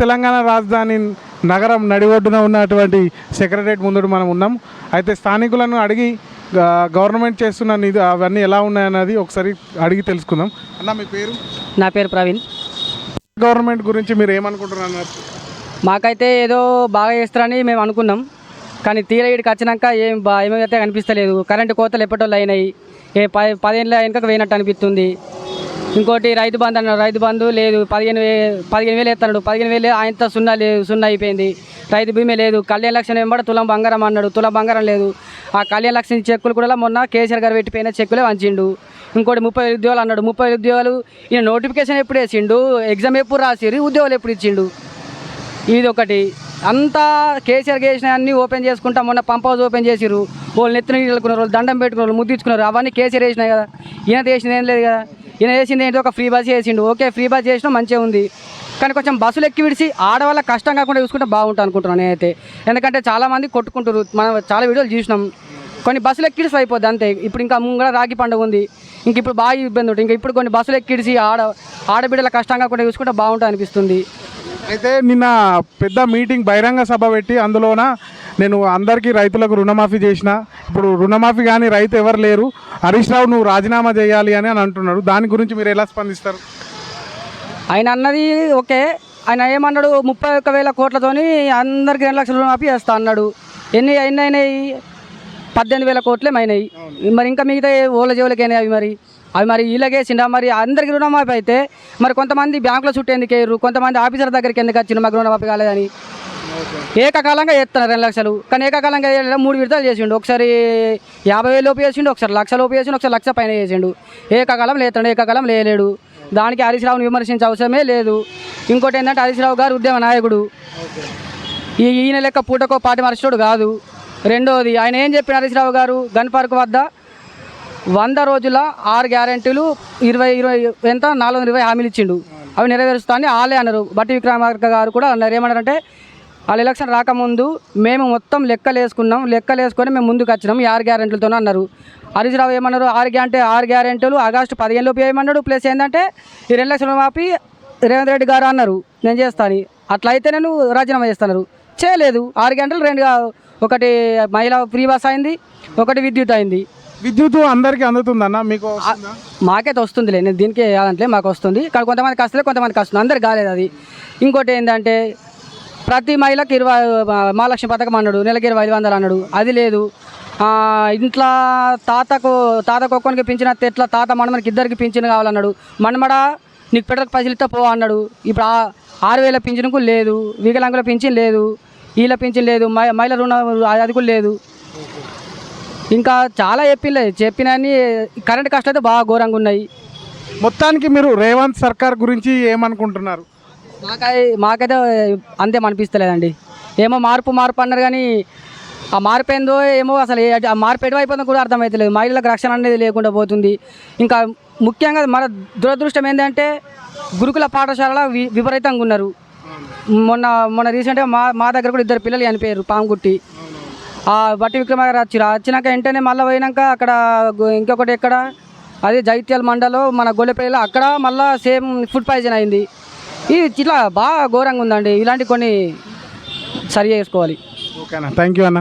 తెలంగాణ రాజధాని నగరం నడిఒడ్డున ఉన్నటువంటి సెక్రటరేట్ ముందు మనం ఉన్నాం. అయితే స్థానికులను అడిగి గవర్నమెంట్ చేస్తున్న నిధి అవన్నీ ఎలా ఉన్నాయన్నది ఒకసారి అడిగి తెలుసుకుందాం. అన్న మీ పేరు? నా పేరు ప్రవీణ్. గవర్నమెంట్ గురించి మీరు ఏమనుకుంటున్నారు? మాకైతే ఏదో బాగా చేస్తారని మేము అనుకున్నాం. కానీ తీర ఇక్కడికి వచ్చినాక ఏం బా ఏమైతే కనిపిస్తలేదు. కరెంటు కోతలు ఎప్పటోళ్ళు అయినాయి? ఏ పది పదిహేనుల వెనుకకు పోయినట్టు అనిపిస్తుంది. ఇంకోటి రైతు బంధు అన్నాడు. రైతు బంధు లేదు. పదిహేను వే పదిహేను వేలు ఎత్తున్నాడు పదిహేను వేలు ఆయనతో సున్నా లేదు సున్నా అయిపోయింది. రైతు బీమే లేదు. కళ్యాణ లక్ష్యం వెంబడి తులం బంగారం అన్నాడు. తులం బంగారం లేదు. ఆ కళ్యాణ లక్ష్యం చెక్కులు కూడా మొన్న కేసీఆర్ గారు పెట్టిపోయిన చెక్కులే వంచిండు. ఇంకోటి ముప్పై వేల ఉద్యోగాలు అన్నాడు. ముప్పై వేల ఉద్యోగాలు ఈయన నోటిఫికేషన్ ఎప్పుడు వేసిండు? ఎగ్జామ్ ఎప్పుడు రాసిరు ఉద్యోగాలు ఎప్పుడు ఇచ్చిండు? ఇది ఒకటి. అంతా కేసీఆర్ చేసిన అన్ని ఓపెన్ చేసుకుంటా మొన్న పంప్ హౌస్ ఓపెన్ చేసిరు వాళ్ళు నెత్తిన నీళ్ళు వాళ్ళు దండం పెట్టుకున్నారు వాళ్ళు ముద్దించుకున్నారు అవన్నీ కేసీఆర్ వేసినాయి కదా. ఈయన చేసింది ఏం లేదు కదా. ఈయన చేసింది ఏంటి? ఒక ఫ్రీ బస్ చేసిండు. ఓకే ఫ్రీ బస్ చేసినా మంచిగా ఉంది. కానీ కొంచెం బస్సులు ఎక్కి విడిచి ఆడవాళ్ళ కష్టం కాకుండా చూసుకుంటే బాగుంటుంది అనుకుంటున్నాను నేనైతే. ఎందుకంటే చాలామంది కొట్టుకుంటారు మనం చాలా వీడియోలు చూసినాం. కొన్ని బస్సులు ఎక్కిడిసి అయిపోద్ది అంతే. ఇప్పుడు ఇంకా ముంగడ రాగి పండుగ ఉంది. ఇంక ఇప్పుడు బాగా ఇబ్బంది ఉంటుంది. ఇంకా ఇప్పుడు కొన్ని బస్సులు ఎక్కిడిసి ఆడ ఆడబిడ్డల కష్టం కాకుండా చూసుకుంటే బాగుంటుంది అనిపిస్తుంది. అయితే నిన్న పెద్ద మీటింగ్ బహిరంగ సభ పెట్టి అందులోన నేను అందరికీ రైతులకు రుణమాఫీ చేసిన. ఇప్పుడు రుణమాఫీ కానీ రైతు ఎవరు లేరు. హరీష్ రావు నువ్వు రాజీనామా చేయాలి అని అని అంటున్నాడు దాని గురించి మీరు ఎలా స్పందిస్తారు? ఆయన అన్నది ఓకే. ఆయన ఏమన్నాడు? ముప్పై ఒక్క వేల కోట్లతోని అందరికి రెండు లక్షల రుణమాఫీ చేస్తా అన్నాడు. ఎన్ని ఎన్ని అయినాయి? పద్దెనిమిది వేల కోట్లే అయినాయి. మరి ఇంకా మిగతా ఓళ్ళ జేవులకి అయినాయి అవి మరి? అవి మరి వీళ్ళకేసిండా మరి అందరికి రుణమాఫీ అయితే మరి కొంతమంది బ్యాంకులో చుట్టూ ఎందుకు వేయరు కొంతమంది ఆఫీసర్ దగ్గరికి ఎందుకు వచ్చిన మాకు రుణమాఫీ కాలేదని. ఏకకాలంగా చేస్తున్నారు రెండు లక్షలు. కానీ ఏకకాలంగా మూడు విడతలు చేసిండు. ఒకసారి యాభై వేలు లోపు చేసిండు ఒకసారి లక్ష లోపు చేసిండు ఒకసారి లక్ష పైన చేసిండు. ఏకకాలం లేతాడు ఏకకాలం లేలేడు. దానికి హరీష్ రావుని విమర్శించే అవసరమే లేదు. ఇంకోటి ఏంటంటే హరీష్ రావు గారు ఉద్యమ నాయకుడు. ఈ ఈయన లెక్క పూటకో పాటి మరచోడు కాదు. రెండోది ఆయన ఏం చెప్పిన హరీష్ రావు గారు? గన్ పార్క్ వద్ద? వంద రోజుల ఆరు గ్యారెంటీలు ఇరవై ఇరవై ఎంత? నాలుగు వందల ఇరవై హామీలు ఇచ్చిండు. అవి నెరవేరుస్తాయని వాళ్ళే అన్నారు. బట్టి విక్రమార్క గారు కూడా అన్నారు. ఏమన్నారంటే వాళ్ళ ఎలక్షన్ రాకముందు మేము మొత్తం లెక్కలు వేసుకున్నాం. లెక్కలు వేసుకొని మేము ముందుకు వచ్చినాం. ఈ ఆరు గ్యారెంటీలతో అన్నారు. హరీష్ రావు ఏమన్నారు? ఆరు గ్యారంటీ ఆరు గ్యారెంటీలు ఆగస్టు పదిహేను లోపు ఏమన్నాడు? ప్లస్ ఏంటంటే ఈ రెండు లక్షల మాపి రేవంత్ రెడ్డి గారు అన్నారు. నేను చేస్తాను. అట్లా అయితే నేను రాజీనామా చేస్తున్నారు చేయలేదు. ఆరు గంటలు రెండు ఒకటి మహిళా ఫ్రీ బస్ అయింది. ఒకటి విద్యుత్ అయింది. విద్యుత్ అందరికీ అందుతుందన్న మీకు వస్తుందా? మాకైతే వస్తుందిలే. నేను దీనికి కాదంటే మాకు వస్తుంది. కానీ కొంతమందికి వస్తుంది కొంతమందికి వస్తుంది. అందరికి కాలేదు అది. ఇంకోటి ఏంటంటే ప్రతి మహిళకి ఇరవై మహాలక్ష్మి పథకం అన్నాడు నెలకి ఇరవై ఐదు వందలు అన్నాడు. అది లేదు. ఆ, ఇంట్లో తాతకు తాతకు ఒక్కరికి పింఛన్ వస్తే ఎట్లా తాత మనమనికి ఇద్దరికి పింఛన్ కావాలన్నాడు. మనమడ నీకు పెట్టకు పైసలు ఇస్తా పో అన్నాడు. ఇప్పుడు ఆ- ఆరు వేల పింఛన్కు లేదు వికలాంగుల పింఛన్ లేదు వీళ్ళ పింఛన్ లేదు మహి- మహిళ రుణం అది కూడా లేదు. ఇంకా చాలా చెప్పిలే చెప్పినన్ని కరెంట్ కష్టాలు అయితే బాగా ఘోరంగా ఉన్నాయి. మొత్తానికి మీరు రేవంత్ సర్కార్ గురించి ఏమనుకుంటున్నారు? మాకై మాకైతే అంతే అనిపిస్తలేదండి. ఏమో మార్పు మార్పు అన్నారు కానీ ఆ మార్పు ఏందో ఏమో అసలు ఆ మార్పు ఎటువైపోతుందో కూడా అర్థమవుతలేదు మహిళలకు రక్షణ అనేది లేకుండా పోతుంది. ఇంకా ముఖ్యంగా మన దురదృష్టం ఏంటంటే గురుకుల పాఠశాల వి- విపరీతంగా ఉన్నారు. మొన్న మొన్న రీసెంట్గా మా మా దగ్గర కూడా ఇద్దరు పిల్లలు చనిపోయారు పాము కుట్టి. ఆ బట్టి విక్రమ గారు వచ్చినాక వెంటనే మళ్ళీ పోయినాక అక్కడ ఇంకొకటి ఎక్కడ? అదే జైత్యాల మండలం మన గొల్లెపల్లిలో. అక్కడ మళ్ళీ సేమ్ ఫుడ్ పాయిజన్ అయింది. ఇది ఇట్లా బాగా ఘోరంగా ఉందండి. ఇలాంటి కొన్ని సరి చేసుకోవాలి. ఓకేనా? థ్యాంక్ యూ అన్న.